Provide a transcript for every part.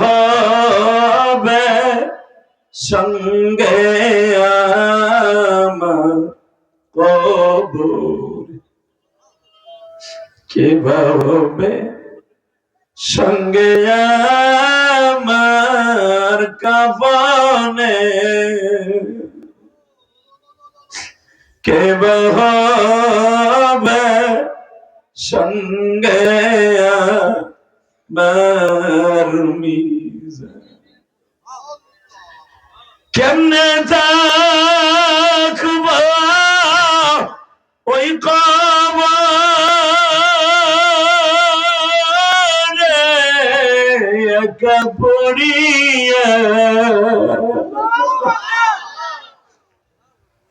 হবে সঙ্গে আমার কে হবে সঙ্গে আমার কাফনে? কে হবে সঙ্গে আমার মিজান কেমনে থাকব ওই কবরে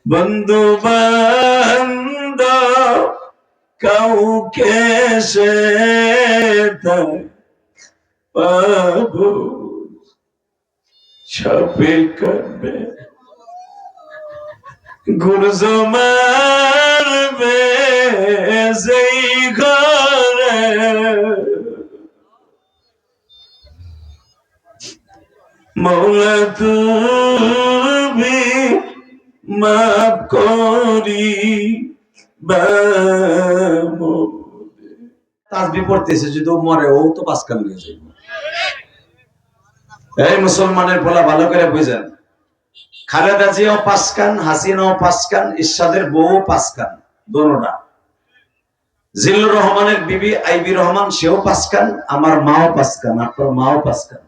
বন্ধু বান্ধব কাউকে সে পাবো। ছাপে করবে গুরজ মারবে সেই ঘরে। মৌলা তুমি মাপ করি তাসবি পড়তেছে যদি মরে, ও তো পাঁচকান হয়ে যাবে এই মুসলমানের পোলা ভালো করে বুঝেন। খালেদা জিয়াও পাঁচকান হাসিনাও পাঁচকান ইরশাদের বউ পাঁচকান দোনোটা। জিল্লুর রহমানের বিবি আইবি রহমান, সেও পাঁচকান আমার মাও পাঁচকান আপনার মাও পাঁচকান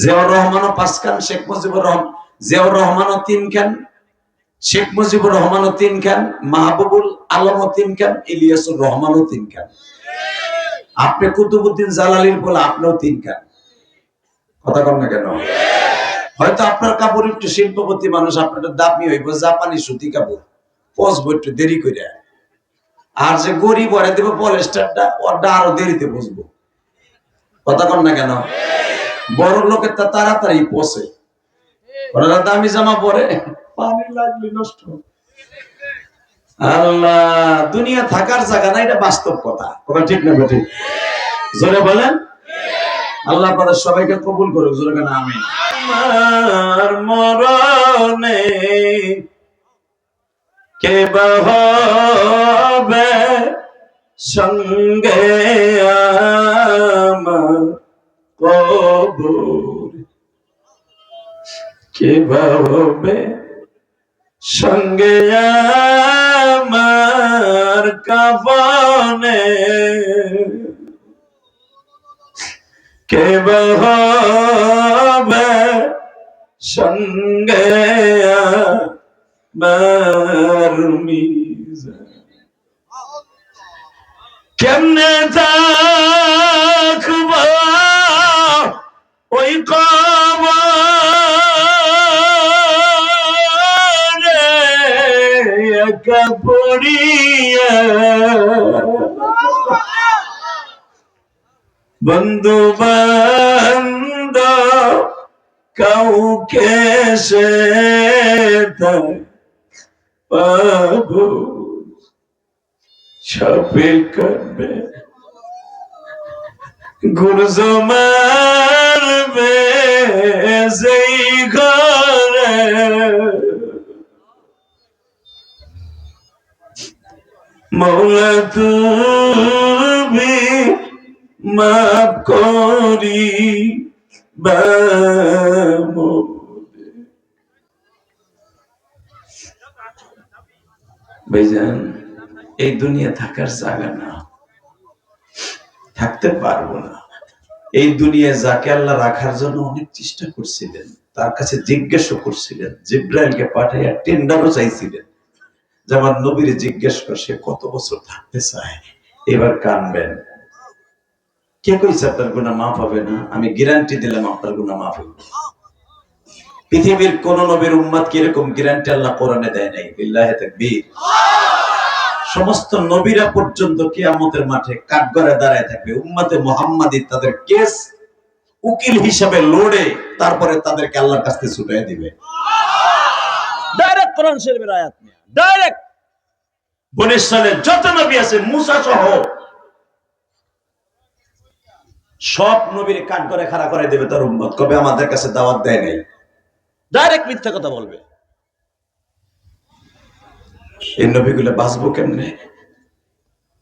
জিয়াউর রহমানও পাঁচকান শেখ মুজিবুর রহমান জিয়াউর রহমানও তিন খান শেখ মুজিবুর রহমানও তিন খান মাহবুবুল আলমও তিন খান ইলিয়াসুর রহমানও তিন খান আপনি কুতুবুদ্দিন জালালির বলে আপনিও তিন খান কথা কম না কেন? হয়তো আপনার কাপড় একটু শিল্পপতি মানুষ, আপনার দামি হইব, জাপানি সুতি কাপড়। পচবো একটু দেরি করে আর যে গরিব ওরে দেবো পলেস্টারটা, ওরটা আরও দেরিতে বসবো কথা কম না কেন? বড় লোকের তা তাড়াতাড়ি পচে। ওরা দামি জামা পরে, পানি লাগলে নষ্ট আল্লাহ, দুনিয়া থাকার জায়গা না, এটা বাস্তব কথা। কথা ঠিক না ঠিক? জোরে বলেন। আল্লাহ আপনাদের সবাইকে কবুল করুক, জোরে আমি আমার মরণে কে হবে সঙ্গে আমার কবর কে হবে সঙ্গে আমার কাফনে? কে হবে সঙ্গে কেমনে থাকব ওই কবরে একা পড়িয়া? বন্ধু বান্ধব কাউকে সে পাবো। ছাপে করবে গুরজ মারবে সেই ঘরে। মৌলা তুমি মাপ করি ভাইজান, এই দুনিয়া থাকার জায়গা না। থাকতে পারব না। এই দুনিয়া যাকে আল্লাহ রাখার জন্য অনেক চেষ্টা করছিলেন, তার কাছে জিজ্ঞাসা করছিলেন, জিব্রাইলকে পাঠাইয়া টেন্ডারও চাইছিলেন। যে আমার নবীর জিজ্ঞেস কর, সে কত বছর থাকতে চায়? এবার কানবেন। কে কইছে আপনার গুণা মাফ হবে না? আমি গ্যারান্টি দিলাম আপনার গুণা মাফ হবে। পৃথিবীর কোন নবীর উম্মাদ কীরকম গ্যারান্টি আল্লাহ কোরআনে দেয় নাই? বিল্লাহে তাকবীর। সমস্ত নবীরা পর্যন্ত কিয়ামতের মাঠে কাঠগড়ে দাঁড়ায় থাকবে। উম্মাতে মোহাম্মদী তাদের কেস উকিল হিসাবে লড়ে, তারপরে তাদেরকে আল্লাহর কাছ ছুটাই দিবে। ডাইরেক্ট কোরআন শরীফের আয়াত নিয়ে। ডাইরেক্ট বনিসালে যত নবী আছে, মুসা সহ সব নবীর কাঠ করে খাড়া করে দেবে তার উম্মত। কবে আমাদের কাছে দাওয়াত দেয় নাই? ডাইরেক্ট মিথ্যা কথা বলবে। এই নবীগুলো বাঁচবো কেমনে?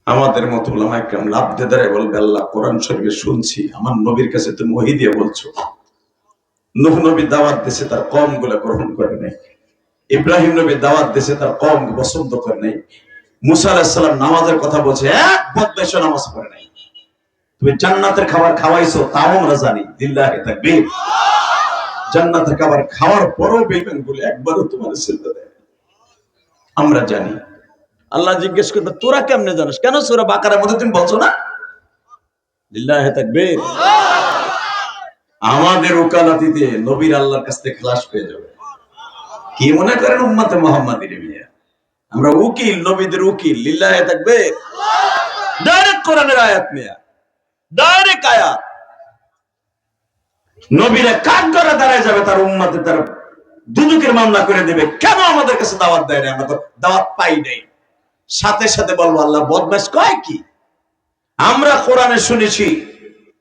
আমাদের মতো একরাম লাভ দাঁড়ায় বলবে, আল্লাহ কোরআন শরীফে শুনছি, আমার নবীর কাছে তুমি ওহি দিয়ে বলছো। নুহ নবী দাওয়াত দেশে তার কমগুলা গ্রহণ করে নাই। ইব্রাহিম নবী দাওয়াত দেশে তার কম পছন্দ করে নাই। মুসা আলাহিসাল্লাম নামাজের কথা বলছে, এক বদমাইশ নামাজ পড়ে নাই। তুমি জান্নাতের খাবার খাওয়াইছো তাও আমরা জানি দিল্লাহে থাকবে জান্নাতের খাবার খাওয়ার পরও বেইমান বলে একবারও তোমার সিদ্ধা দেয় আমরা জানি। আল্লাহ জিজ্ঞেস করবে, তোরা কেমনে জানিস? কেন সুরা বাকার বাকারের মধ্যে তুমি বলছো না? লিল্লাহে তাকবীর। আমাদের ওকালাতিতে নবীর আল্লাহর কাছ থেকে খালাস পেয়ে যাবে। কি মনে করেন উম্মাতে মোহাম্মদীর মিয়া? আমরা উকিল, নবীদের উকিল। লিল্লাহে থাকবে ডাইরেক্ট কোরআনের আয়াত মিয়া ডাইরেক্ট আয়াত নবীরা কাজ করে দাঁড়ায় যাবে, তার উম্মাতে তার দুদুকের মামলা করে দেবে। কেন আমাদের কাছে দাওয়াত দেয় না আমরা দাওয়াত পাই নাই। সাথে সাথে বলব আল্লাহ বদমাস কয় কি? আমরা কোরআনে শুনেছি,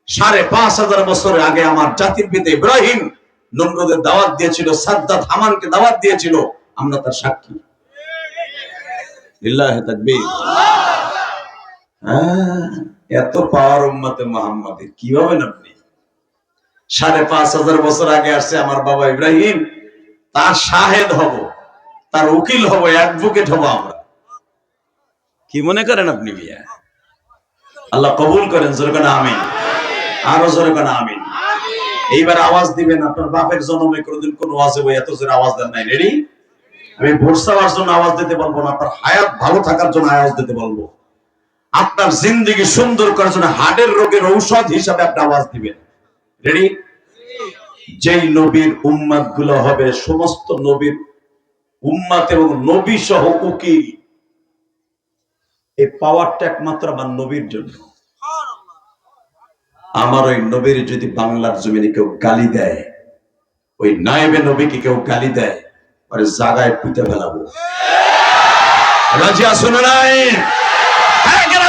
সাড়ে পাঁচ হাজার বছর আগে আমার জাতির পিতা ইব্রাহিম নমরুদের দাওয়াত দিয়েছিল, সাদ্দাত হামানকে দাওয়াত দিয়েছিল, আমরা তার সাক্ষী। তাকবীর। এত পাওয়ার উম্মতে মোহাম্মদে কি ভাবেন আপনি সাড়ে পাঁচ হাজার বছর আগে আসছে আমার বাবা ইব্রাহিম তার শাহেদ হব তার উকিল হব অ্যাডভোকেট হব আমরা। কি মনে করেন আপনি মিয়া? আল্লাহ কবুল করেন জোরে কেন আমিন। আরও জোরে কেন আমিন। এইবার আওয়াজ দিবেন আপনার বাপের জন্মে কোনোদিন কোন আওয়াজে বই এত জোরে আওয়াজ দেন নাই। রেডি আমি ভোট চাওয়ার জন্য আওয়াজ দিতে বলব না আপনার হায়াত ভালো থাকার জন্য আওয়াজ দিতে বলব। আপনার জিন্দগি সুন্দর করার জন্য হার্টের রোগের ঔষধ হিসাবে আপনি আওয়াজ দিবেন। রেডি যেই নবীর উম্মাদগুলো হবে, সমস্ত নবীর উম্মাত এবং নবী সহ উকিল। এই পাওয়ারটা একমাত্র আমার নবীর জন্য। আমার ওই নবীর যদি বাংলার জমিনে কেউ গালি দেয়, ওই নায়েবে নবীকে কেউ গালি দেয়, ওরে জাগায় পুঁতে ফেলাবো। রাজি আসো নাই?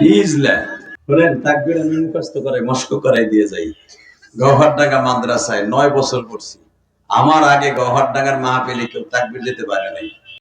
হিজলা বলেন, তাকবীর আমি মুখস্থ করে, মস্ক করাই দিয়ে যাই। গহরডাঙ্গা মাদ্রাসায় নয় বছর পড়ছি। আমার আগে গহরডাঙ্গার মাহফিলে কেউ তাকবির যেতে পারে নাই।